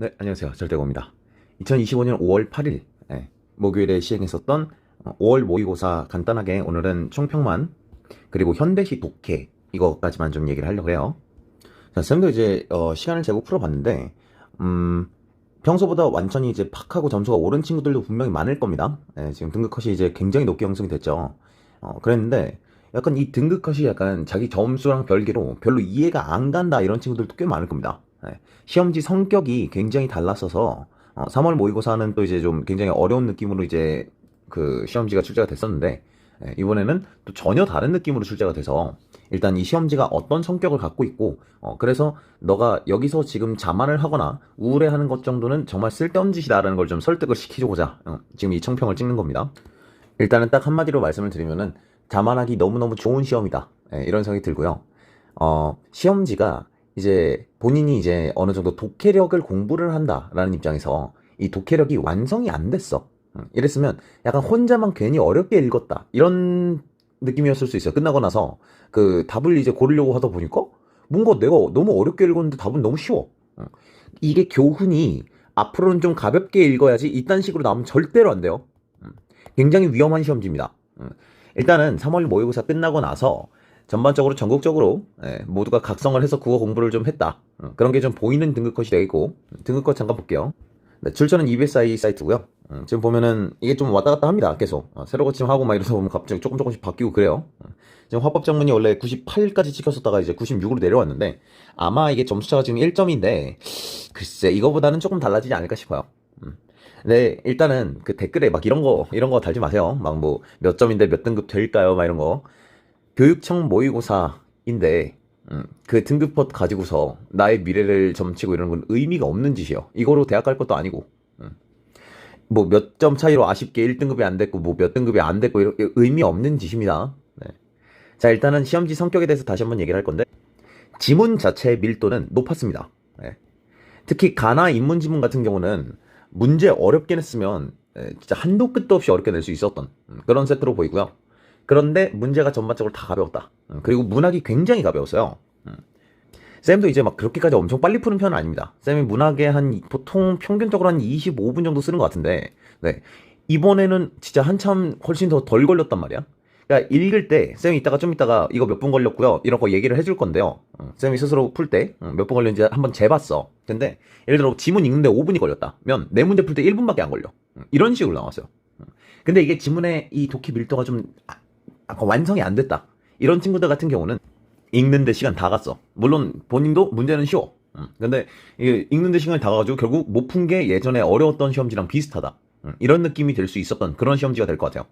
네, 안녕하세요. 절대고입니다. 2025년 5월 8일 예, 목요일에 시행했었던 어, 5월 모의고사 간단하게 오늘은 총평만 그리고 현대시 독해 이거까지만 좀 얘기를 하려고 해요. 자, 쌤도 이제 어, 시간을 재고 풀어봤는데 음, 평소보다 완전히 이제 팍 하고 점수가 오른 친구들도 분명히 많을 겁니다. 예, 지금 등급 컷이 이제 굉장히 높게 형성이 됐죠. 어, 그랬는데 약간 이 등급 컷이 약간 자기 점수랑 별개로 별로 이해가 안 간다 이런 친구들도 꽤 많을 겁니다. 예, 시험지 성격이 굉장히 달랐어서 어, 3월 모의고사는 또 이제 좀 굉장히 어려운 느낌으로 이제 그 시험지가 출제가 됐었는데 예, 이번에는 또 전혀 다른 느낌으로 출제가 돼서 일단 이 시험지가 어떤 성격을 갖고 있고 어, 그래서 너가 여기서 지금 자만을 하거나 우울해하는 것 정도는 정말 쓸데없는 짓이다라는 걸 좀 설득을 시키고자 어, 지금 이 청평을 찍는 겁니다. 일단은 딱 한마디로 말씀을 드리면은 자만하기 너무너무 좋은 시험이다 예, 이런 생각이 들고요. 어, 시험지가 이제 본인이 이제 어느 정도 독해력을 공부를 한다라는 입장에서 이 독해력이 완성이 안 됐어. 음, 이랬으면 약간 혼자만 괜히 어렵게 읽었다. 이런 느낌이었을 수 있어요. 끝나고 나서 그 답을 이제 고르려고 하다 보니까 뭔가 내가 너무 어렵게 읽었는데 답은 너무 쉬워. 음, 이게 교훈이 앞으로는 좀 가볍게 읽어야지 이딴 식으로 나오면 절대로 안 돼요. 음, 굉장히 위험한 시험지입니다. 음, 일단은 3월 모의고사 끝나고 나서 전반적으로 전국적으로 예, 모두가 각성을 해서 국어 공부를 좀 했다. 음, 그런 게 좀 보이는 등급컷이 되겠고 등급컷 잠깐 볼게요. 네, 출처는 EBSI 사이트고요. 음, 지금 보면은 이게 좀 왔다 갔다 합니다. 계속 어, 새로 고침하고 막 이러다 보면 갑자기 조금 조금씩 바뀌고 그래요. 음, 지금 화법 정문이 원래 98까지 찍혔었다가 이제 96으로 내려왔는데 아마 이게 점수차가 지금 1점인데 글쎄 이거보다는 조금 달라지지 않을까 싶어요. 음. 네, 일단은 그 댓글에 막 이런 거 이런 거 달지 마세요. 막 뭐 몇 점인데 몇 등급 될까요? 막 이런 거. 교육청 모의고사인데 음, 그 등급컷 가지고서 나의 미래를 점치고 이런 건 의미가 없는 짓이에요. 이거로 대학 갈 것도 아니고. 음. 뭐몇 점 차이로 아쉽게 1등급이 안 됐고 뭐 몇 등급이 안 됐고 이렇게 의미 없는 짓입니다. 네. 자 일단은 시험지 성격에 대해서 다시 한번 얘기를 할 건데 지문 자체의 밀도는 높았습니다. 네. 특히 가나 인문 지문 같은 경우는 문제 어렵게 냈으면 예, 진짜 한도 끝도 없이 어렵게 낼 수 있었던 음, 그런 세트로 보이고요. 그런데 문제가 전반적으로 다 가벼웠다. 음, 그리고 문학이 굉장히 가벼웠어요. 음. 쌤도 이제 막 그렇게까지 엄청 빨리 푸는 편은 아닙니다. 쌤이 문학에 한 보통 평균적으로 한 25분 정도 쓰는 것 같은데, 네. 이번에는 진짜 한참 훨씬 더 덜 걸렸단 말이야. 그러니까 읽을 때 쌤이 이따가 좀 이따가 이거 몇 분 걸렸고요. 이런 거 얘기를 해줄 건데요. 음, 쌤이 스스로 풀 때 몇 분 걸렸는지 한번 재봤어. 근데 예를 들어 지문 읽는데 5분이 걸렸다면 내 문제 풀 때 1분밖에 안 걸려. 음, 이런 식으로 나왔어요. 음. 근데 이게 지문의 이 독해 밀도가 좀 아, 아까 완성이 안 됐다. 이런 친구들 같은 경우는 읽는데 시간 다 갔어. 물론 본인도 문제는 쉬워. 음, 근데 이게 읽는데 시간이 다 가가지고 결국 못 푼 게 예전에 어려웠던 시험지랑 비슷하다. 음, 이런 느낌이 될수 있었던 그런 시험지가 될 것 같아요.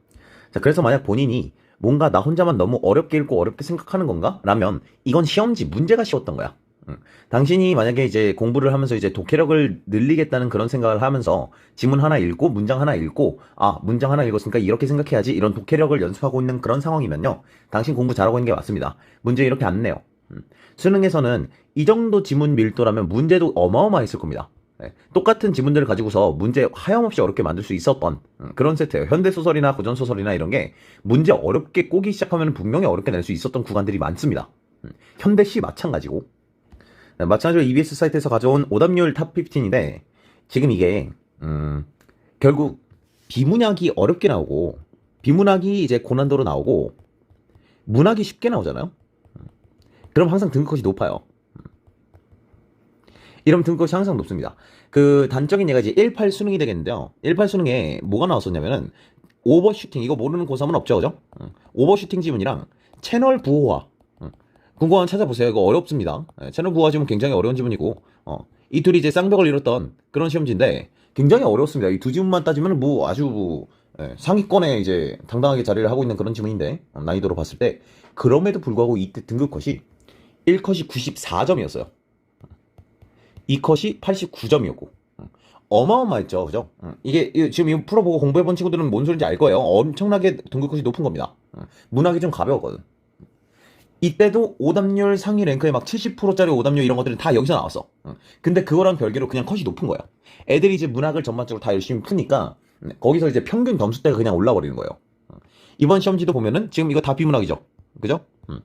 자, 그래서 만약 본인이 뭔가 나 혼자만 너무 어렵게 읽고 어렵게 생각하는 건가? 라면 이건 시험지 문제가 쉬웠던 거야. 음, 당신이 만약에 이제 공부를 하면서 이제 독해력을 늘리겠다는 그런 생각을 하면서 지문 하나 읽고 문장 하나 읽고 아 문장 하나 읽었으니까 이렇게 생각해야지 이런 독해력을 연습하고 있는 그런 상황이면요. 당신 공부 잘하고 있는 게 맞습니다. 문제 이렇게 안 내요. 음, 수능에서는 이 정도 지문 밀도라면 문제도 어마어마했을 겁니다. 네, 똑같은 지문들을 가지고서 문제 하염없이 어렵게 만들 수 있었던 음, 그런 세트예요. 현대 소설이나 고전 소설이나 이런 게 문제 어렵게 꼬기 시작하면 분명히 어렵게 낼 수 있었던 구간들이 많습니다. 음, 현대시 마찬가지고. 네, 마찬가지로 EBS 사이트에서 가져온 오답률 탑 15인데 지금 이게 음, 결국 비문학이 어렵게 나오고 비문학이 이제 고난도로 나오고 문학이 쉽게 나오잖아요. 그럼 항상 등급컷이 높아요. 이러면 등급컷이 항상 높습니다. 그 단적인 예가 이제 18 수능이 되겠는데요. 18 수능에 뭐가 나왔었냐면은 오버슈팅 이거 모르는 고3은 없죠, 그죠? 응. 오버슈팅 지문이랑 채널 부호화 궁금하면 찾아보세요. 이거 어렵습니다. 예, 채널 부호화 지문 굉장히 어려운 지문이고 어, 이 둘이 이제 쌍벽을 이뤘던 그런 시험지인데 굉장히 어렵습니다. 이 두 지문만 따지면 뭐 아주 예, 상위권에 이제 당당하게 자리를 하고 있는 그런 지문인데 어, 난이도로 봤을 때 그럼에도 불구하고 이때 등급 컷이 1컷이 94점이었어요. 2컷이 89점이었고 어마어마했죠, 그죠? 음, 이게 이- 지금 이거 풀어보고 공부해본 친구들은 뭔 소리인지 알 거예요. 엄청나게 등급 컷이 높은 겁니다. 음, 문학이 좀 가벼웠거든. 이때도 오답률 상위 랭크에 막 70%짜리 오답률 이런 것들은 다 여기서 나왔어. 응. 근데 그거랑 별개로 그냥 컷이 높은 거야. 애들이 이제 문학을 전반적으로 다 열심히 푸니까 음, 거기서 이제 평균 점수대가 그냥 올라버리는 거예요. 응. 이번 시험지도 보면은 지금 이거 다 비문학이죠. 그죠? 음.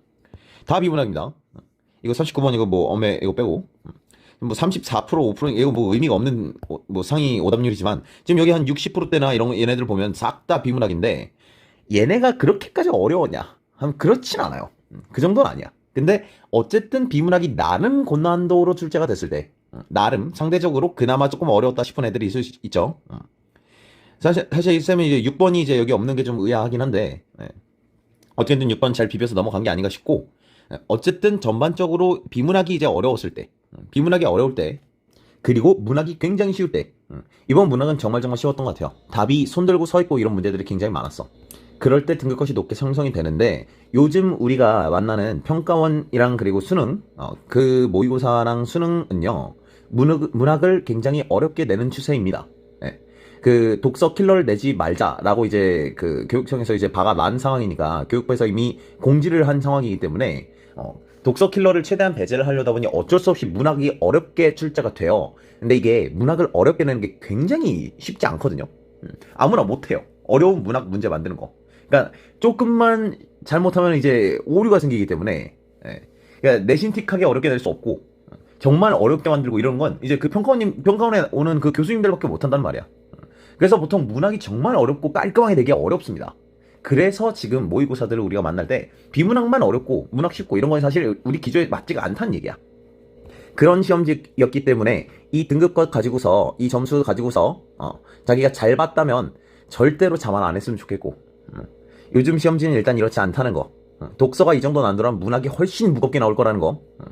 다 비문학입니다. 응. 이거 39번 이거 뭐 엄에 이거 빼고 음. 뭐34% 5% 이거 뭐 의미가 없는 오- 뭐 상위 오답률이지만 지금 여기 한 60%대나 이런 거 얘네들 보면 싹 다 비문학인데 얘네가 그렇게까지 어려웠냐? 하면 그렇진 않아요. 음, 그 정도는 아니야. 근데 어쨌든 비문학이 나름 고난도로 출제가 됐을 때 음, 나름 상대적으로 그나마 조금 어려웠다 싶은 애들이 있을 수 있죠. 음. 사실 사실 이 쌤은 이제 6번이 이제 여기 없는 게 좀 의아하긴 한데 예. 어쨌든 6번 잘 비벼서 넘어간 게 아닌가 싶고 예, 어쨌든 전반적으로 비문학이 이제 어려웠을 때 음, 비문학이 어려울 때 그리고 문학이 굉장히 쉬울 때 음, 이번 문학은 정말 정말 쉬웠던 것 같아요. 답이 손들고 서 있고 이런 문제들이 굉장히 많았어. 그럴 때 등급컷이 높게 형성이 되는데 요즘 우리가 만나는 평가원이랑 그리고 수능 어, 그 모의고사랑 수능은요 문학, 문학 을 굉장히 어렵게 내는 추세입니다. 예. 그 독서 킬러를 내지 말자라고 이제 그 교육청에서 이제 바가 난 상황이니까 교육부에서 이미 공지를 한 상황이기 때문에 어, 독서 킬러를 최대한 배제를 하려다 보니 어쩔 수 없이 문학이 어렵게 출제가 돼요. 근데 이게 문학을 어렵게 내는 게 굉장히 쉽지 않거든요. 음, 아무나 못해요. 어려운 문학 문제 만드는 거. 그러니까 조금만 잘못하면 이제 오류가 생기기 때문에 예. 그러니까 내신틱하게 어렵게 낼 수 없고 정말 어렵게 만들고 이런 건 이제 그 평가원님 평가원에 오는 그 교수님들밖에 못한단 말이야. 그래서 보통 문학이 정말 어렵고 깔끔하게 되기 어렵습니다. 그래서 지금 모의고사들을 우리가 만날 때 비문학만 어렵고 문학 쉽고 이런 건 사실 우리 기조에 맞지가 않다는 얘기야. 그런 시험지였기 때문에 이 등급것 가지고서 이 점수 가지고서 어, 자기가 잘 봤다면 절대로 자만 안 했으면 좋겠고 음. 요즘 시험지는 일단 이렇지 않다는 거 어, 독서가 이 정도 난도라면 문학이 훨씬 무겁게 나올 거라는 거 어.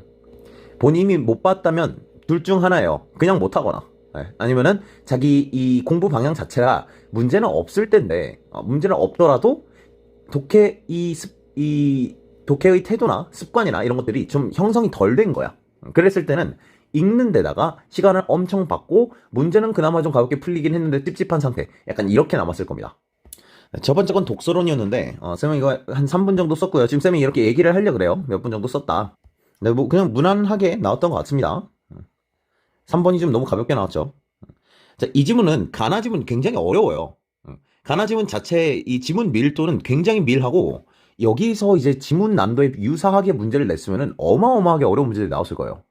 본인이 못 봤다면 둘 중 하나예요 그냥 못 하거나 예, 아니면은 자기 이 공부 방향 자체가 문제는 없을 텐데 어, 문제는 없더라도 독해 이, 습, 이 독해의 태도나 습관이나 이런 것들이 좀 형성이 덜 된 거야. 그랬을 때는 읽는 데다가 시간을 엄청 받고 문제는 그나마 좀 가볍게 풀리긴 했는데 찝찝한 상태. 약간 이렇게 남았을 겁니다. 첫 번째 건 독서론이었는데 어, 쌤은 이거 한 3분 정도 썼고요. 지금 쌤이 이렇게 얘기를 하려 그래요. 몇 분 정도 썼다. 근데 뭐 그냥 무난하게 나왔던 것 같습니다. 3번이 좀 너무 가볍게 나왔죠. 자, 이 지문은 가나 지문 굉장히 어려워요. 가나 지문 자체 이 지문 밀도는 굉장히 밀하고 여기서 이제 지문 난도에 유사하게 문제를 냈으면은 어마어마하게 어려운 문제들이 나왔을 거예요.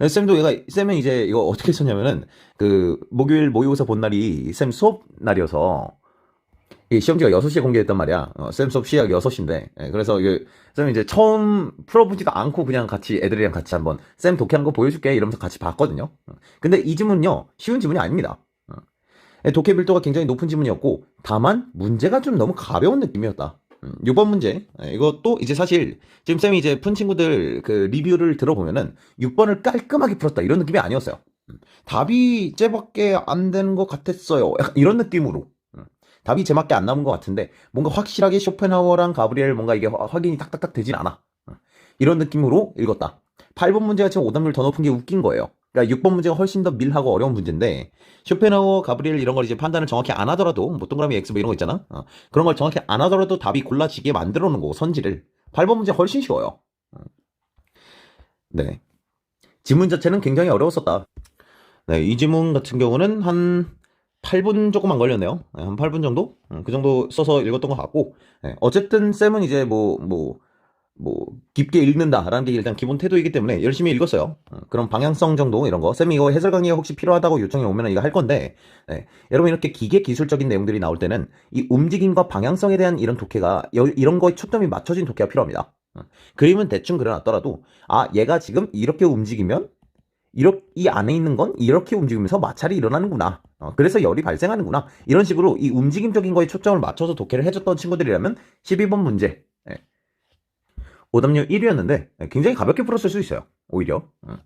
예. 쌤도 얘가 쌤은 이제 이거 어떻게 썼냐면은 그 목요일 모의고사 본 날이 쌤 수업 날이어서 이 시험지가 6시에 공개됐단 말이야. 어, 쌤 수업 시작 6시인데. 예, 그래서 이게 쌤 이제 처음 풀어보지도 않고 그냥 같이 애들이랑 같이 한번 쌤 독해한 거 보여줄게 이러면서 같이 봤거든요. 어, 근데 이 지문은요 쉬운 지문이 아닙니다. 어, 예, 독해 밀도가 굉장히 높은 지문이었고 다만 문제가 좀 너무 가벼운 느낌이었다. 음, 6번 문제 예, 이것도 이제 사실 지금 쌤이 이제 푼 친구들 그 리뷰를 들어보면은 6번을 깔끔하게 풀었다 이런 느낌이 아니었어요. 음, 답이 쟤밖에 안 되는 것 같았어요. 약간 이런 느낌으로 음, 답이 쟤밖에 안 남은 것 같은데 뭔가 확실하게 쇼펜하워랑 가브리엘 뭔가 이게 화- 확인이 딱딱딱 되진 않아. 음, 이런 느낌으로 읽었다. 8번 문제가 지금 오답률 더 높은 게 웃긴 거예요. 그러니까 6번 문제가 훨씬 더 밀하고 어려운 문제인데 쇼펜하워, 가브리엘 이런 걸 이제 판단을 정확히 안 하더라도 뭐 동그라미 X 뭐 이런 거 있잖아. 어, 그런 걸 정확히 안 하더라도 답이 골라지게 만들어 놓은 거고 선지를 8번 문제 훨씬 쉬워요. 어. 네. 지문 자체는 굉장히 어려웠었다. 네, 이 지문 같은 경우는 한 8분 조금 안 걸렸네요. 네, 한 8분 정도? 음, 그 정도 써서 읽었던 것 같고, 네, 어쨌든 쌤은 이제 뭐, 뭐, 뭐, 깊게 읽는다라는 게 일단 기본 태도이기 때문에 열심히 읽었어요. 어, 그런 방향성 정도 이런 거. 쌤이 이거 해설 강의가 혹시 필요하다고 요청이 오면 이거 할 건데, 네, 여러분 이렇게 기계 기술적인 내용들이 나올 때는 이 움직임과 방향성에 대한 이런 독해가, 여- 이런 거에 초점이 맞춰진 독해가 필요합니다. 어, 그림은 대충 그려놨더라도, 아, 얘가 지금 이렇게 움직이면 이렇게 이 안에 있는 건 이렇게 움직이면서 마찰이 일어나는구나. 어, 그래서 열이 발생하는구나. 이런 식으로 이 움직임적인 거에 초점을 맞춰서 독해를 해줬던 친구들이라면 12번 문제. 예. 오답률 1위였는데 굉장히 가볍게 풀었을 수 있어요. 오히려. 어.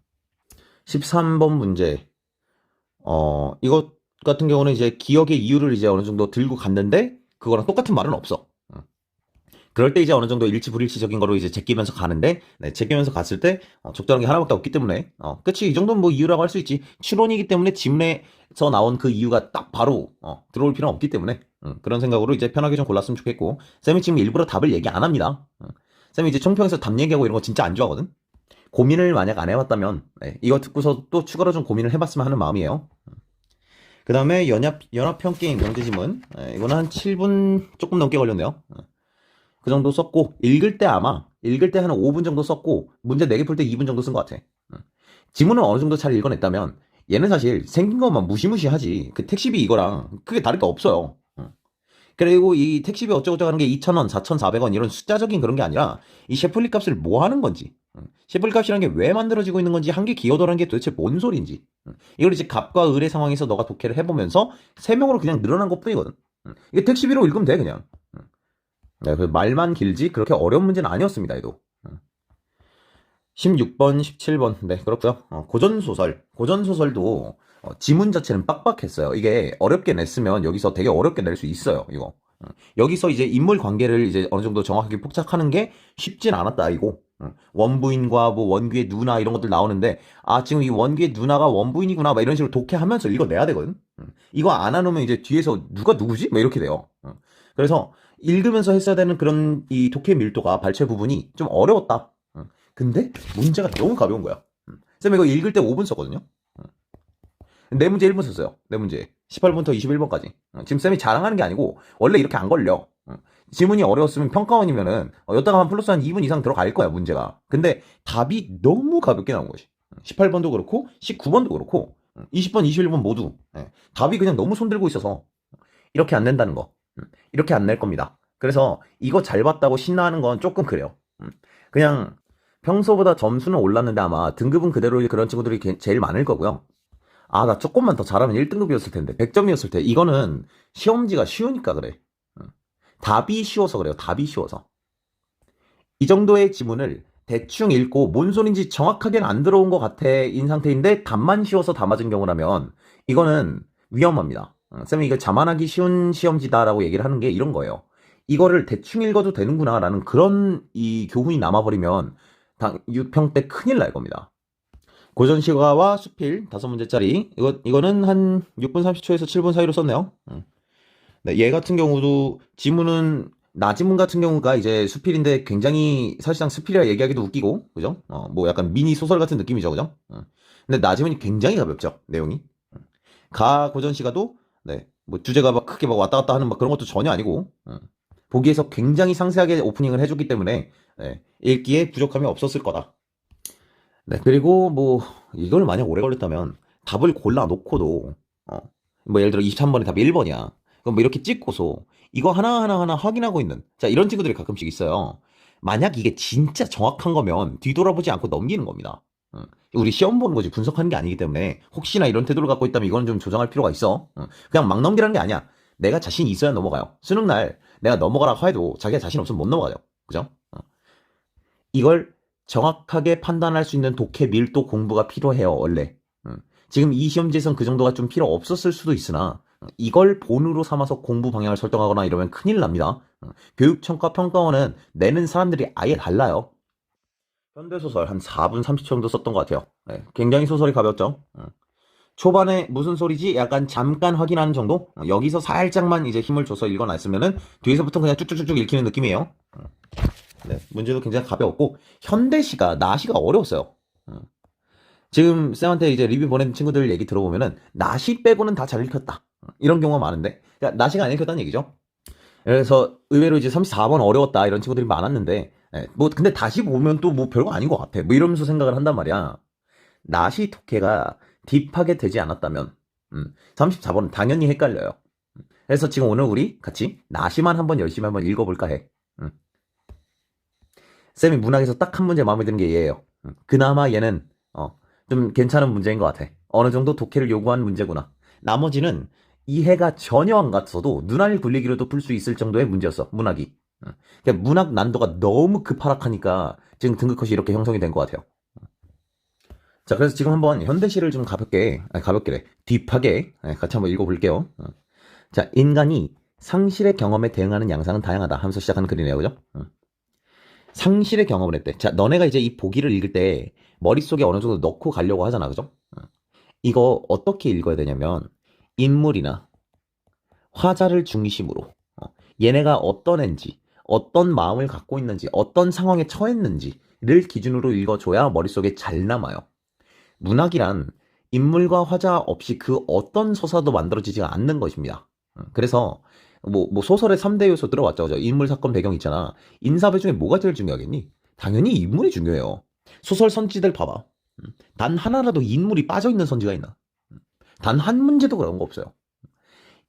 13번 문제. 어, 이것 같은 경우는 이제 기억의 이유를 이제 어느 정도 들고 갔는데 그거랑 똑같은 말은 없어. 어. 그럴 때 이제 어느 정도 일치 불일치적인 거로 이제 제끼면서 가는데 네, 제끼면서 갔을 때 어, 적절한 게 하나밖에 없기 때문에 어, 끝이 이 정도는 뭐 이유라고 할 수 있지. 추론이기 때문에 지문에서 나온 그 이유가 딱 바로 어, 들어올 필요는 없기 때문에 음, 그런 생각으로 이제 편하게 좀 골랐으면 좋겠고. 쌤이 지금 일부러 답을 얘기 안 합니다. 어, 쌤이 이제 총평에서 답 얘기하고 이런 거 진짜 안 좋아하거든? 고민을 만약 안 해봤다면 네, 이거 듣고서 또 추가로 좀 고민을 해봤으면 하는 마음이에요. 그 다음에 연합, 연합형 게임 명제지문 네, 이거는 한 7분 조금 넘게 걸렸네요. 어. 그 정도 썼고 읽을 때 아마 읽을 때 한 5분 정도 썼고 문제 4개 풀 때 2분 정도 쓴 것 같아. 응. 지문은 어느 정도 잘 읽어냈다면 얘는 사실 생긴 것만 무시무시하지 그 택시비 이거랑 크게 다를 게 없어요. 응. 그리고 이 택시비 어쩌고저쩌고 하는 게 2,000원, 4,400원 이런 숫자적인 그런 게 아니라 이 셰플리 값을 뭐 하는 건지 응. 셰플리 값이라는 게 왜 만들어지고 있는 건지 한 개 기여도라는 게 도대체 뭔 소리인지 응. 이걸 이제 갑과 을의 상황에서 너가 독해를 해보면서 세 명으로 그냥 늘어난 것 뿐이거든. 응. 이게 택시비로 읽으면 돼 그냥. 응. 네, 그 말만 길지 그렇게 어려운 문제는 아니었습니다. 얘도. 16번, 17번. 네, 그렇고요. 어, 고전소설. 고전소설도 어, 지문 자체는 빡빡했어요. 이게 어렵게 냈으면 여기서 되게 어렵게 낼 수 있어요. 이거. 어, 여기서 이제 인물 관계를 이제 어느 정도 정확하게 포착하는 게 쉽진 않았다. 이거. 어, 원부인과 뭐 원귀의 누나 이런 것들 나오는데 아 지금 이 원귀의 누나가 원부인이구나 막 이런 식으로 독해하면서 읽어내야 되거든. 어, 이거 안 해놓으면 이제 뒤에서 누가 누구지? 막 이렇게 돼요. 어, 그래서 읽으면서 했어야 되는 그런 이 독해 밀도가 발췌 부분이 좀 어려웠다. 어, 근데 문제가 너무 가벼운 거야. 음. 쌤 이거 읽을 때 5분 썼거든요. 음. 네 문제 1분 썼어요. 네 문제. 18번부터 21번까지. 어, 지금 쌤이 자랑하는 게 아니고 원래 이렇게 안 걸려. 어, 지문이 어려웠으면 평가원이면은 어, 여기다가 한 플러스 한 2분 이상 들어갈 거야 문제가. 근데 답이 너무 가볍게 나온 거지. 18번도 그렇고 19번도 그렇고 20번, 21번 모두 예, 답이 그냥 너무 손들고 있어서 이렇게 안 낸다는 거. 음, 이렇게 안 낼 겁니다. 그래서 이거 잘 봤다고 신나하는 건 조금 그래요. 음, 그냥 평소보다 점수는 올랐는데 아마 등급은 그대로 그런 친구들이 게- 제일 많을 거고요. 아, 나 조금만 더 잘하면 1등급이었을 텐데, 100점이었을 때, 이거는 시험지가 쉬우니까 그래. 응. 답이 쉬워서 그래요. 답이 쉬워서. 이 정도의 지문을 대충 읽고 뭔 소린지 정확하게는 안 들어온 것 같아 인 상태인데 답만 쉬워서 다 맞은 경우라면 이거는 위험합니다. 어, 쌤이 이거 자만하기 쉬운 시험지다라고 얘기를 하는 게 이런 거예요. 이거를 대충 읽어도 되는구나라는 그런 이 교훈이 남아버리면 당, 6평 때 큰일 날 겁니다. 고전시가와 수필 다섯 문제짜리 이거 이거는 한 6분 30초에서 7분 사이로 썼네요. 음. 네, 얘 같은 경우도 지문은 나지문 같은 경우가 이제 수필인데 굉장히 사실상 수필이라 얘기하기도 웃기고 그죠? 어, 뭐 약간 미니 소설 같은 느낌이죠, 그죠? 어. 근데 나지문이 굉장히 가볍죠, 내용이. 음. 가 고전시가도 네, 뭐 주제가 막 크게 막 왔다 갔다 하는 막 그런 것도 전혀 아니고 음. 보기에서 굉장히 상세하게 오프닝을 해줬기 때문에 네, 읽기에 부족함이 없었을 거다. 네, 그리고 뭐 이걸 만약 오래 걸렸다면 답을 골라 놓고도 어, 뭐 예를 들어 23번이 답이 1번이야. 그럼 뭐 이렇게 찍고서 이거 하나하나 하나 확인하고 있는 자 이런 친구들이 가끔씩 있어요. 만약 이게 진짜 정확한 거면 뒤돌아보지 않고 넘기는 겁니다. 어, 우리 시험 보는 거지 분석하는 게 아니기 때문에 혹시나 이런 태도를 갖고 있다면 이건 좀 조정할 필요가 있어. 어, 그냥 막 넘기라는 게 아니야. 내가 자신이 있어야 넘어가요. 수능 날 내가 넘어가라고 해도 자기가 자신 없으면 못 넘어가죠. 그죠? 어. 이걸 정확하게 판단할 수 있는 독해 밀도 공부가 필요해요, 원래. 음. 지금 이 시험지에선 그 정도가 좀 필요 없었을 수도 있으나, 어, 이걸 본으로 삼아서 공부 방향을 설정하거나 이러면 큰일 납니다. 어, 교육청과 평가원은 내는 사람들이 아예 달라요. 현대소설 한 4분 30초 정도 썼던 것 같아요. 네, 굉장히 소설이 가볍죠. 어. 초반에 무슨 소리지 약간 잠깐 확인하는 정도? 어, 여기서 살짝만 이제 힘을 줘서 읽어놨으면은 뒤에서부터 그냥 쭉쭉쭉쭉 읽히는 느낌이에요. 어. 네, 문제도 굉장히 가벼웠고 현대시가 나시가 어려웠어요. 어. 지금 쌤한테 이제 리뷰 보낸 친구들 얘기 들어보면은 나시 빼고는 다 잘 읽혔다. 어, 이런 경우가 많은데 그러니까 나시가 안 읽혔다는 얘기죠. 그래서 의외로 이제 34번 어려웠다 이런 친구들이 많았는데 예, 뭐 근데 다시 보면 또 뭐 별거 아닌 것 같아. 뭐 이러면서 생각을 한단 말이야. 나시 독해가 딥하게 되지 않았다면 음, 34번은 당연히 헷갈려요. 음, 그래서 지금 오늘 우리 같이 나시만 한번 열심히 한번 읽어볼까 해. 음. 쌤이 문학에서 딱 한 문제 마음에 드는 게 얘예요. 음, 그나마 얘는 어, 좀 괜찮은 문제인 것 같아. 어느 정도 독해를 요구한 문제구나. 나머지는 이해가 전혀 안 갔어도 눈알 굴리기로도 풀 수 있을 정도의 문제였어. 문학이. 음. 그러니까 문학 난도가 너무 급하락하니까 지금 등급컷이 이렇게 형성이 된 것 같아요. 자, 그래서 지금 한번 현대시를 좀 가볍게, 아니, 가볍게래. 딥하게 예, 같이 한번 읽어볼게요. 어. 자, 인간이 상실의 경험에 대응하는 양상은 다양하다 하면서 시작하는 글이네요. 그죠? 어. 상실의 경험을 했대. 자, 너네가 이제 이 보기를 읽을 때 머릿속에 어느 정도 넣고 가려고 하잖아. 그죠? 어. 이거 어떻게 읽어야 되냐면 인물이나 화자를 중심으로 어, 얘네가 어떤 앤지, 어떤 마음을 갖고 있는지, 어떤 상황에 처했는지를 기준으로 읽어줘야 머릿속에 잘 남아요. 문학이란 인물과 화자 없이 그 어떤 서사도 만들어지지 않는 것입니다. 어, 그래서 뭐, 뭐 소설의 3대 요소 들어왔죠. 그죠? 인물, 사건, 배경 있잖아. 인사배 중에 뭐가 제일 중요하겠니? 당연히 인물이 중요해요. 소설 선지들 봐봐. 음. 단 하나라도 인물이 빠져 있는 선지가 있나? 음. 단한 문제도 그런 거 없어요.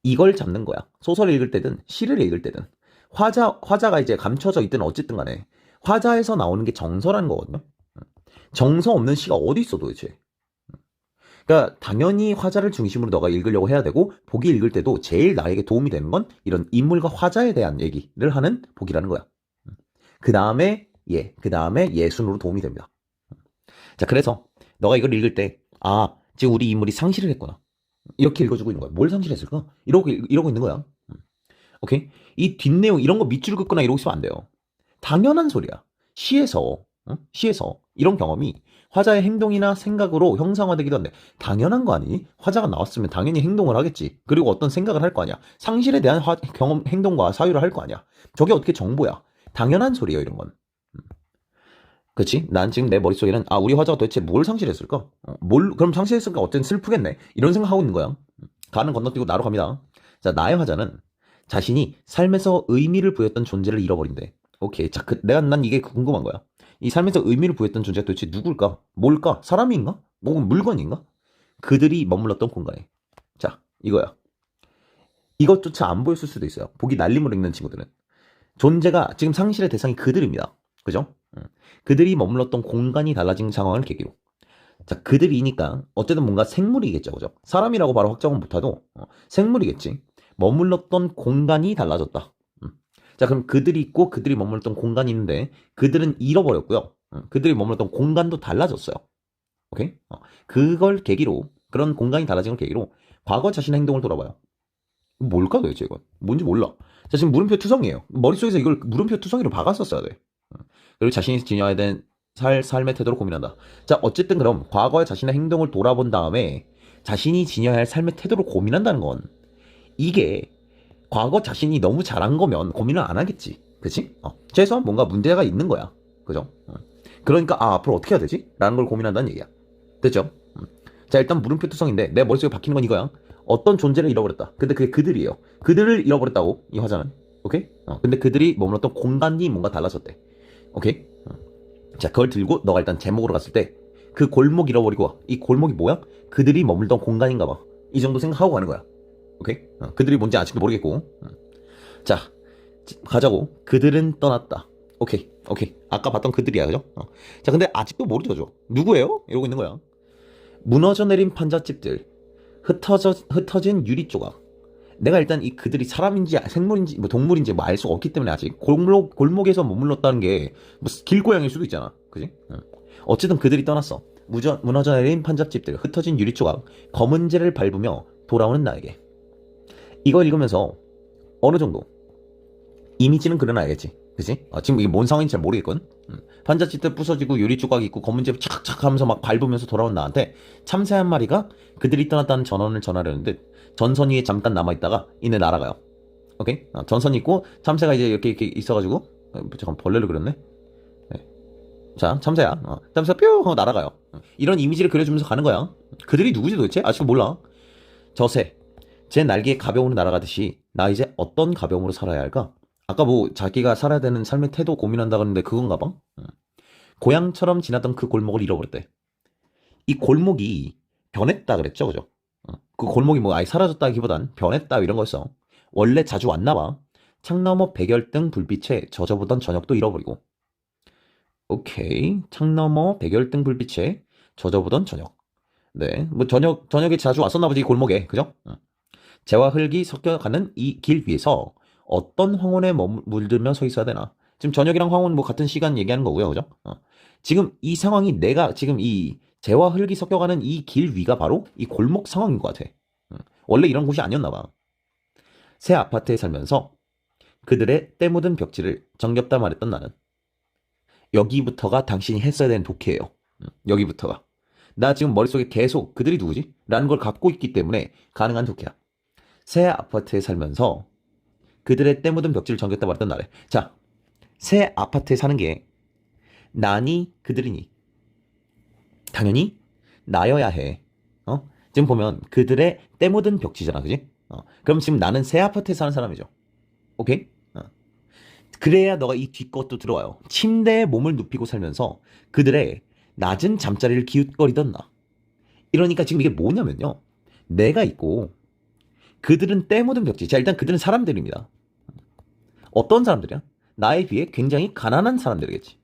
이걸 잡는 거야. 소설을 읽을 때든 시를 읽을 때든 화자 화자가 이제 감춰져 있든 어쨌든 간에 화자에서 나오는 게 정서라는 거거든요. 음. 정서 없는 시가 어디 있어 도대체? 그러니까 당연히 화자를 중심으로 너가 읽으려고 해야 되고 보기 읽을 때도 제일 나에게 도움이 되는 건 이런 인물과 화자에 대한 얘기를 하는 보기라는 거야. 그 다음에 예, 그 다음에 예순으로 도움이 됩니다. 자, 그래서 너가 이걸 읽을 때 아, 지금 우리 인물이 상실을 했구나. 이렇게 읽어주고 있는 거야. 뭘 상실했을까? 이러고 읽- 이러고 있는 거야. 음. 오케이? 이 뒷내용 이런 거 밑줄 긋거나 이러고 있으면 안 돼요. 당연한 소리야. 시에서 어? 시에서 이런 경험이 화자의 행동이나 생각으로 형상화되기도 한데 당연한 거 아니니? 화자가 나왔으면 당연히 행동을 하겠지. 그리고 어떤 생각을 할 거 아니야. 상실에 대한 화- 경험, 행동과 사유를 할 거 아니야. 저게 어떻게 정보야? 당연한 소리예요, 이런 건. 음. 그치? 난 지금 내 머릿속에는 아 우리 화자가 도대체 뭘 상실했을까? 어, 뭘 그럼 상실했으니까 어쨌든 슬프겠네. 이런 생각하고 있는 거야. 음. 가는 건너뛰고 나로 갑니다. 자 나의 화자는 자신이 삶에서 의미를 부여했던 존재를 잃어버린대. 오케이. 자, 그, 내가 난 이게 궁금한 거야. 이 삶에서 의미를 부여했던 존재가 도대체 누굴까? 뭘까? 사람인가? 혹은 물건인가? 그들이 머물렀던 공간에. 자, 이거야. 이것조차 안 보였을 수도 있어요. 보기 날림으로 읽는 친구들은. 존재가 지금 상실의 대상이 그들입니다. 그죠? 음. 그들이 머물렀던 공간이 달라진 상황을 계기로. 자, 그들이니까 어쨌든 뭔가 생물이겠죠. 그죠? 사람이라고 바로 확정은 못하도 어, 생물이겠지. 머물렀던 공간이 달라졌다. 음. 자, 그럼 그들이 있고 그들이 머물렀던 공간이 있는데 그들은 잃어버렸고요. 음, 그들이 머물렀던 공간도 달라졌어요. 오케이? 어, 그걸 계기로 그런 공간이 달라진 걸 계기로 과거 자신의 행동을 돌아봐요. 뭘까 도대체 이건? 뭔지 몰라. 자, 지금 물음표 투성이에요. 머릿속에서 이걸 물음표 투성이로 박았었어야 돼. 음. 그리고 자신이 지녀야 된 살, 삶의 태도를 고민한다. 자, 어쨌든 그럼 과거의 자신의 행동을 돌아본 다음에 자신이 지녀야 할 삶의 태도를 고민한다는 건 이게 과거 자신이 너무 잘한 거면 고민을 안 하겠지. 그치? 어, 최소한 뭔가 문제가 있는 거야. 그죠? 어. 그러니까, 아, 앞으로 어떻게 해야 되지? 라는 걸 고민한다는 얘기야. 됐죠? 음. 자, 일단 물음표 투성인데 내 머릿속에 박히는 건 이거야. 어떤 존재를 잃어버렸다. 근데 그게 그들이에요. 그들을 잃어버렸다고, 이 화자는. 오케이? 어, 근데 그들이 머물렀던 공간이 뭔가 달라졌대. 오케이? 어. 자, 그걸 들고 너가 일단 제목으로 갔을 때 그 골목 잃어버리고 와. 이 골목이 뭐야? 그들이 머물던 공간인가 봐. 이 정도 생각하고 가는 거야. 오케이? 어, 그들이 뭔지 아직도 모르겠고. 어. 자, 지- 가자고. 그들은 떠났다. 오케이, 오케이. 아까 봤던 그들이야, 그죠? 어. 자, 근데 아직도 모르죠, 저. 누구예요? 이러고 있는 거야. 무너져 내린 판잣집들, 흩어져, 흩어진 유리 조각. 내가 일단 이 그들이 사람인지 생물인지 뭐 동물인지 뭐 알 수가 없기 때문에 아직 골목 골목에서 머물렀다는 게 뭐 길고양일 수도 있잖아, 그지? 응. 어쨌든 그들이 떠났어. 무저, 무너져 내린 판잣집들, 흩어진 유리 조각, 검은재를 밟으며 돌아오는 나에게. 이걸 읽으면서 어느 정도 이미지는 그려놔야겠지. 그치? 어, 지금 이게 뭔 상황인지 잘 모르겠거든? 음. 판자집들 부서지고 유리 조각 있고 검은재 착착 하면서 막 밟으면서 돌아온 나한테 참새 한 마리가 그들이 떠났다는 전원을 전하려는 듯 전선 위에 잠깐 남아있다가 이내 날아가요. 오케이? 어, 전선 있고 참새가 이제 이렇게, 이렇게 있어가지고 어, 잠깐 벌레를 그렸네? 네. 자, 참새야. 어, 참새가 뿅 하고 날아가요. 어, 이런 이미지를 그려주면서 가는 거야. 그들이 누구지 도대체? 아직 몰라. 저새 제 날개에 가벼움으로 날아가듯이 나 이제 어떤 가벼움으로 살아야 할까? 아까 뭐 자기가 살아야 되는 삶의 태도 고민한다 그러는데 그건가 봐? 응. 고향처럼 지나던 그 골목을 잃어버렸대. 이 골목이 변했다 그랬죠, 그죠? 어, 그 골목이 뭐 아예 사라졌다기보단 변했다 이런 거였어. 원래 자주 왔나 봐. 창 너머 백열등 불빛에 젖어보던 저녁도 잃어버리고. 오케이. 창 너머 백열등 불빛에 젖어보던 저녁. 네. 뭐 저녁, 저녁에 자주 왔었나 보지, 이 골목에. 그죠? 어. 재와 흙이 섞여가는 이 길 위에서 어떤 황혼에 머물- 물들며 서 있어야 되나? 지금 저녁이랑 황혼 뭐 같은 시간 얘기하는 거고요, 그죠? 어. 지금 이 상황이 내가 지금 이 재와 흙이 섞여가는 이 길 위가 바로 이 골목 상황인 것 같아. 어. 원래 이런 곳이 아니었나 봐. 새 아파트에 살면서 그들의 때 묻은 벽지를 정겹다 말했던 나는 여기부터가 당신이 했어야 되는 독해예요. 음, 여기부터가. 나 지금 머릿속에 계속 그들이 누구지? 라는 걸 갖고 있기 때문에 가능한 독해야. 새 아파트에 살면서 그들의 때 묻은 벽지를 정겼다 말했던 날에 자, 새 아파트에 사는 게 나니 그들이니 당연히 나여야 해. 어? 지금 보면 그들의 때 묻은 벽지잖아, 그지? 어. 그럼 지금 나는 새 아파트에 사는 사람이죠. 오케이? 어. 그래야 너가 이 뒷것도 들어와요. 침대에 몸을 눕히고 살면서 그들의 낮은 잠자리를 기웃거리던 나. 이러니까 지금 이게 뭐냐면요. 내가 있고 그들은 때 묻은 벽지. 자, 일단 그들은 사람들입니다. 어떤 사람들이야? 나에 비해 굉장히 가난한 사람들이겠지.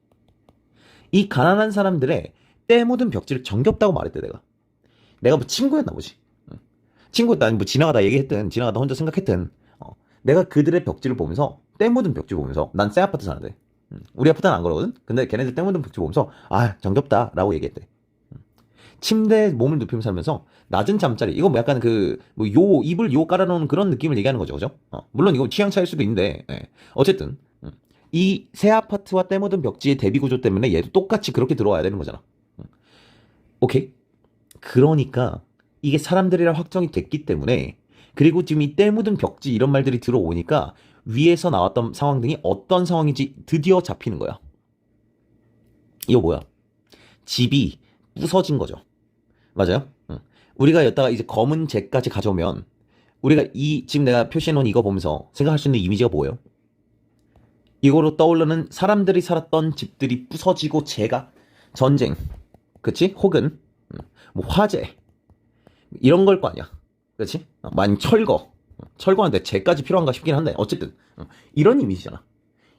이 가난한 사람들의 때 묻은 벽지를 정겹다고 말했대, 내가. 내가 뭐 친구였나 보지. 응. 친구였다, 아니 뭐 지나가다 얘기했든, 지나가다 혼자 생각했든, 어, 내가 그들의 벽지를 보면서, 때 묻은 벽지 보면서, 난 새 아파트 사는데, 응. 우리 아파트는 안 그러거든? 근데 걔네들 때 묻은 벽지 보면서, 아, 정겹다, 라고 얘기했대. 응. 침대에 몸을 눕히며 살면서, 낮은 잠자리, 이거 뭐 약간 그, 뭐 요, 이불 요 깔아놓은 그런 느낌을 얘기하는 거죠, 그죠? 어, 물론 이거 취향 차일 수도 있는데, 예. 어쨌든, 음. 이새 아파트와 때 묻은 벽지의 대비 구조 때문에 얘도 똑같이 그렇게 들어와야 되는 거잖아. 음. 오케이? 그러니까 이게 사람들이라 확정이 됐기 때문에 그리고 지금 이 때 묻은 벽지 이런 말들이 들어오니까 위에서 나왔던 상황 등이 어떤 상황인지 드디어 잡히는 거야. 이거 뭐야? 집이 부서진 거죠. 맞아요? 응. 우리가 여기다가 이제 검은 잭까지 가져오면 우리가 이 지금 내가 표시해 놓은 이거 보면서 생각할 수 있는 이미지가 뭐예요? 이거로 떠오르는 사람들이 살았던 집들이 부서지고 재가 전쟁, 그치? 혹은 음, 뭐 화재 이런 걸 거 아니야, 그치? 어, 만약 철거, 어, 철거하는데 재까지 필요한가 싶긴 한데 어쨌든 어, 이런 이미지잖아.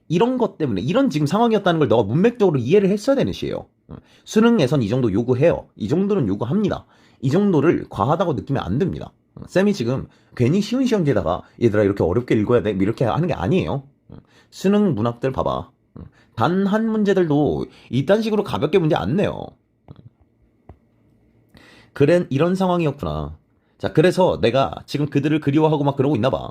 이런 것 때문에 이런 지금 상황이었다는 걸 너가 문맥적으로 이해를 했어야 되는 시예요. 어, 수능에선 이 정도 요구해요. 이 정도는 요구합니다. 이 정도를 과하다고 느끼면 안 됩니다. 어, 쌤이 지금 괜히 쉬운 시험지에다가 얘들아 이렇게 어렵게 읽어야 돼 이렇게 하는 게 아니에요. 어, 수능 문학들 봐봐. 단 한 문제들도 이딴 식으로 가볍게 문제 안 내요. 그래 이런 상황이었구나. 자 그래서 내가 지금 그들을 그리워하고 막 그러고 있나 봐.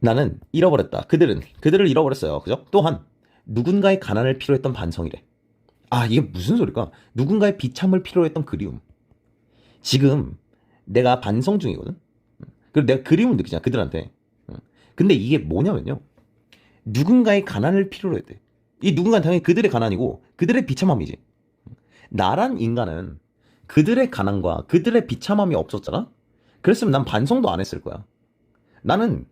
나는 잃어버렸다. 그들은 그들을 잃어버렸어요. 그죠? 또한 누군가의 가난을 필요 했던 반성이래. 아 이게 무슨 소리까? 누군가의 비참을 필요 했던 그리움. 지금 내가 반성 중이거든. 그리고 내가 그리움을 느끼잖아 그들한테. 근데 이게 뭐냐면요. 누군가의 가난을 필요로 했대. 이 누군가는 당연히 그들의 가난이고 그들의 비참함이지. 나란 인간은 그들의 가난과 그들의 비참함이 없었잖아? 그랬으면 난 반성도 안 했을 거야. 나는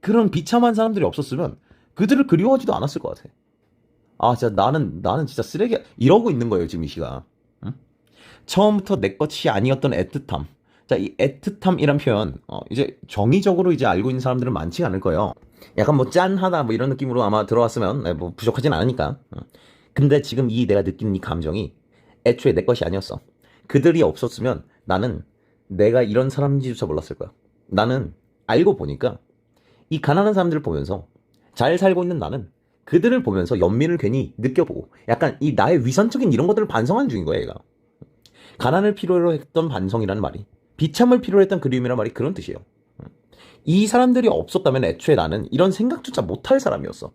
그런 비참한 사람들이 없었으면 그들을 그리워하지도 않았을 것 같아. 아, 진짜 나는, 나는 진짜 쓰레기, 이러고 있는 거예요, 지금 이 시가. 응? 처음부터 내 것이 아니었던 애틋함. 자, 이 애틋함이란 표현, 어, 이제 정의적으로 이제 알고 있는 사람들은 많지 않을 거예요. 약간 뭐 짠하다 뭐 이런 느낌으로 아마 들어왔으면 네, 뭐 부족하진 않으니까. 어. 근데 지금 이 내가 느끼는 이 감정이 애초에 내 것이 아니었어. 그들이 없었으면 나는 내가 이런 사람인지조차 몰랐을 거야. 나는 알고 보니까 이 가난한 사람들을 보면서 잘 살고 있는 나는 그들을 보면서 연민을 괜히 느껴보고 약간 이 나의 위선적인 이런 것들을 반성하는 중인 거야, 얘가. 가난을 필요로 했던 반성이라는 말이 비참을 필요로 했던 그리움이라는 말이 그런 뜻이에요. 이 사람들이 없었다면 애초에 나는 이런 생각조차 못할 사람이었어.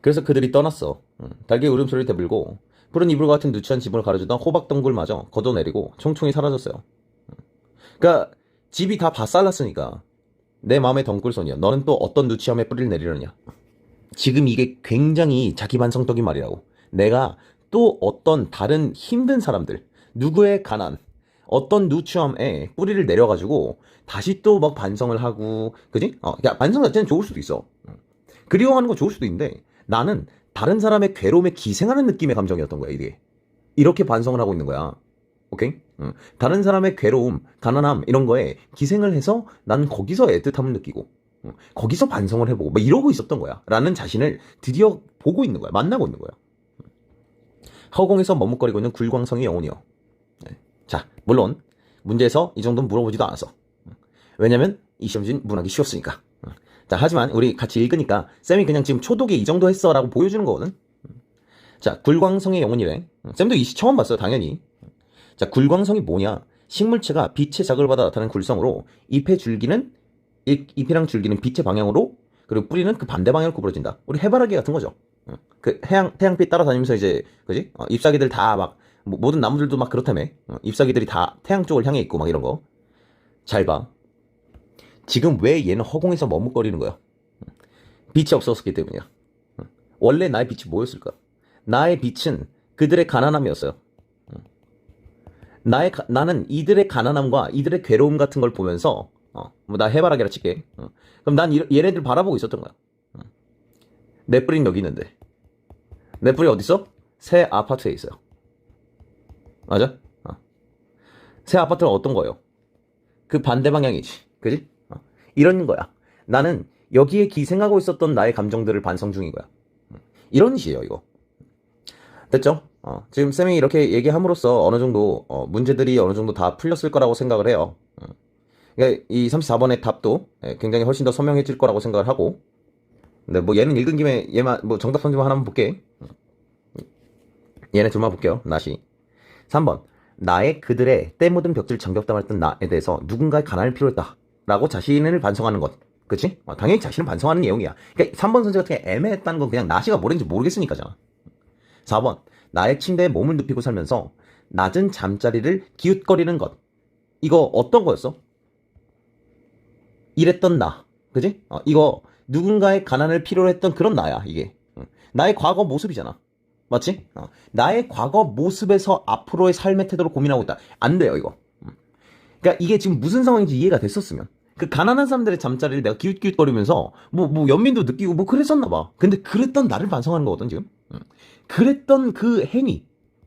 그래서 그들이 떠났어. 달개 울음소리를 대불고 푸른 이불 같은 누추한 지붕을 가려주던 호박 덩굴마저 걷어내리고 총총히 사라졌어요. 그러니까 집이 다 바살랐으니까 내 마음의 덩굴손이야. 너는 또 어떤 누치함에 뿌리를 내리려냐. 지금 이게 굉장히 자기 반성적인 말이라고. 내가 또 어떤 다른 힘든 사람들, 누구의 가난, 어떤 누추함에 뿌리를 내려가지고 다시 또 막 반성을 하고, 그지? 어, 야, 반성 자체는 좋을 수도 있어. 그리워하는 거 좋을 수도 있는데 나는 다른 사람의 괴로움에 기생하는 느낌의 감정이었던 거야, 이게. 이렇게 반성을 하고 있는 거야. 오케이? 응. 다른 사람의 괴로움, 가난함, 이런 거에 기생을 해서 난 거기서 애틋함을 느끼고, 응. 거기서 반성을 해보고, 막 이러고 있었던 거야. 라는 자신을 드디어 보고 있는 거야. 만나고 있는 거야. 허공에서 머뭇거리고 있는 굴광성의 영혼이요. 네. 자, 물론, 문제에서 이 정도는 물어보지도 않았어. 왜냐면, 이 시험진 문학이 쉬웠으니까. 자, 하지만 우리 같이 읽으니까 쌤이 그냥 지금 초독에 이 정도 했어라고 보여주는 거거든. 자, 굴광성의 영혼이래. 쌤도 이 시 처음 봤어요, 당연히. 자, 굴광성이 뭐냐? 식물체가 빛의 자극을 받아 나타나는 굴성으로 잎의 줄기는 잎, 잎이랑 줄기는 빛의 방향으로 그리고 뿌리는 그 반대 방향으로 구부러진다. 우리 해바라기 같은 거죠. 그 태양 태양빛 따라다니면서 이제 그지? 어, 잎사귀들 다 막 모든 나무들도 막 그렇다며. 어, 잎사귀들이 다 태양 쪽을 향해 있고 막 이런 거. 잘 봐. 지금 왜 얘는 허공에서 머뭇거리는 거야? 빛이 없었기 때문이야. 원래 나의 빛이 뭐였을까? 나의 빛은 그들의 가난함이었어요. 나의 가, 나는 이들의 가난함과 이들의 괴로움 같은 걸 보면서 어, 뭐 나 해바라기라 칠게. 어. 그럼 난 이, 얘네들 바라보고 있었던 거야. 어. 내 뿌리는 여기 있는데 내 뿔이 어딨어? 새 아파트에 있어요. 맞아? 어. 새 아파트는 어떤 거예요? 그 반대 방향이지. 그지? 어. 이런 거야. 나는 여기에 기생하고 있었던 나의 감정들을 반성 중인 거야. 음. 이런 식이에요, 이거. 됐죠? 어, 지금 쌤이 이렇게 얘기함으로써 어느 정도 어, 문제들이 어느 정도 다 풀렸을 거라고 생각을 해요. 음. 그러니까 이 34번의 답도 예, 굉장히 훨씬 더 선명해질 거라고 생각을 하고 근데 뭐 얘는 읽은 김에 얘만 뭐 정답 선지만 하나만 볼게. 음. 얘네 둘만 볼게요. 나시. 3번. 나의 그들의 때 묻은 벽질 장벽담했던 나에 대해서 누군가의 가난을 필요했다. 라고 자신을 반성하는 것. 그치? 어, 당연히 자신을 반성하는 내용이야. 그러니까 3번 선지 같은 게 애매했다는 건 그냥 나시가 뭐랬는지 모르겠으니까잖아. 4번. 나의 침대에 몸을 눕히고 살면서 낮은 잠자리를 기웃거리는 것. 이거 어떤 거였어? 이랬던 나. 그지? 어, 이거 누군가의 가난을 필요로 했던 그런 나야, 이게. 응. 나의 과거 모습이잖아. 맞지? 어, 나의 과거 모습에서 앞으로의 삶의 태도를 고민하고 있다. 안 돼요, 이거. 음. 그러니까 이게 지금 무슨 상황인지 이해가 됐었으면. 그 가난한 사람들의 잠자리를 내가 기웃기웃거리면서 뭐, 뭐, 연민도 느끼고 뭐 그랬었나 봐. 근데 그랬던 나를 반성하는 거거든, 지금. 음. 그랬던 그 행위.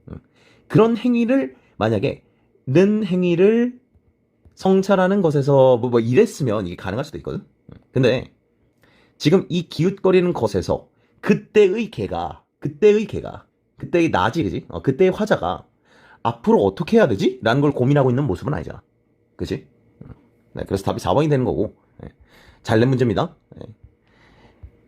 음. 그런 행위를 만약에 는 행위를 성찰하는 것에서 뭐, 뭐 이랬으면 이게 가능할 수도 있거든. 음. 근데 지금 이 기웃거리는 것에서 그때의 걔가 그때의 걔가 그때의 나지 그지? 어, 그때의 화자가 앞으로 어떻게 해야 되지? 라는 걸 고민하고 있는 모습은 아니잖아. 그지? 음. 네, 그래서 답이 4번이 되는 거고 네. 잘낸 문제입니다. 네.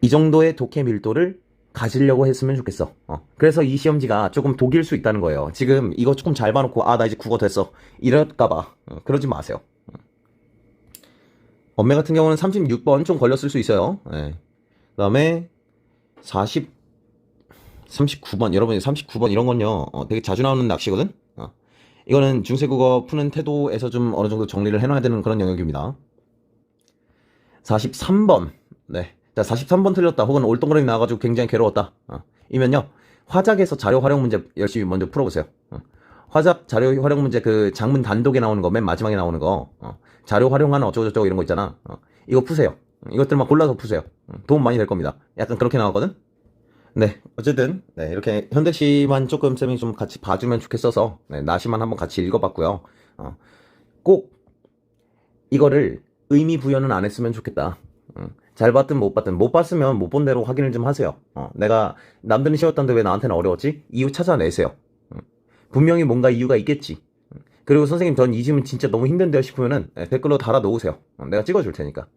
이 정도의 독해 밀도를 가지려고 했으면 좋겠어. 어. 그래서 이 시험지가 조금 독일 수 있다는 거예요. 지금 이거 조금 잘 봐놓고 아 나 이제 국어 됐어 이럴까봐 어, 그러지 마세요. 어. 엄매 같은 경우는 36번 좀 걸렸을 수 있어요. 네. 그 다음에 40 39번 여러분이 39번 이런 건요 어, 되게 자주 나오는 낚시거든 어. 이거는 중세국어 푸는 태도에서 좀 어느 정도 정리를 해놔야 되는 그런 영역입니다 43번 네. 자 43번 틀렸다. 혹은 올동그라미 나와가지고 굉장히 괴로웠다. 어. 이면요. 화작에서 자료 활용 문제 열심히 먼저 풀어보세요. 어. 화작 자료 활용 문제 그 장문 단독에 나오는 거 맨 마지막에 나오는 거. 어. 자료 활용하는 어쩌고저쩌고 이런 거 있잖아. 어. 이거 푸세요. 이것들만 골라서 푸세요. 어, 도움 많이 될 겁니다. 약간 그렇게 나왔거든? 네, 어쨌든 네, 이렇게 현대시만 조금 쌤이 좀 같이 봐주면 좋겠어서 네, 나시만 한번 같이 읽어봤고요. 어, 꼭 이거를 의미 부여는 안 했으면 좋겠다. 음, 잘 봤든 못 봤든 못 봤으면 못 본 대로 확인을 좀 하세요. 어, 내가 남들은 쉬웠다는데 왜 나한테는 어려웠지? 이유 찾아내세요. 음, 분명히 뭔가 이유가 있겠지. 음, 그리고 선생님 전 이 질문 진짜 너무 힘든데요 싶으면은 네, 댓글로 달아 놓으세요. 어, 내가 찍어줄 테니까.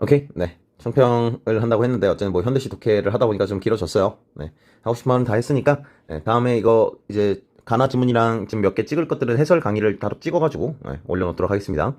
오케이, 네. 청평을 한다고 했는데 어쨌든 뭐 현대시 독해를 하다 보니까 좀 길어졌어요. 네. 하고 싶은 말은 다 했으니까 네, 다음에 이거 이제 가나 지문이랑 지금 몇개 찍을 것들은 해설 강의를 따로 찍어가지고 네, 올려놓도록 하겠습니다.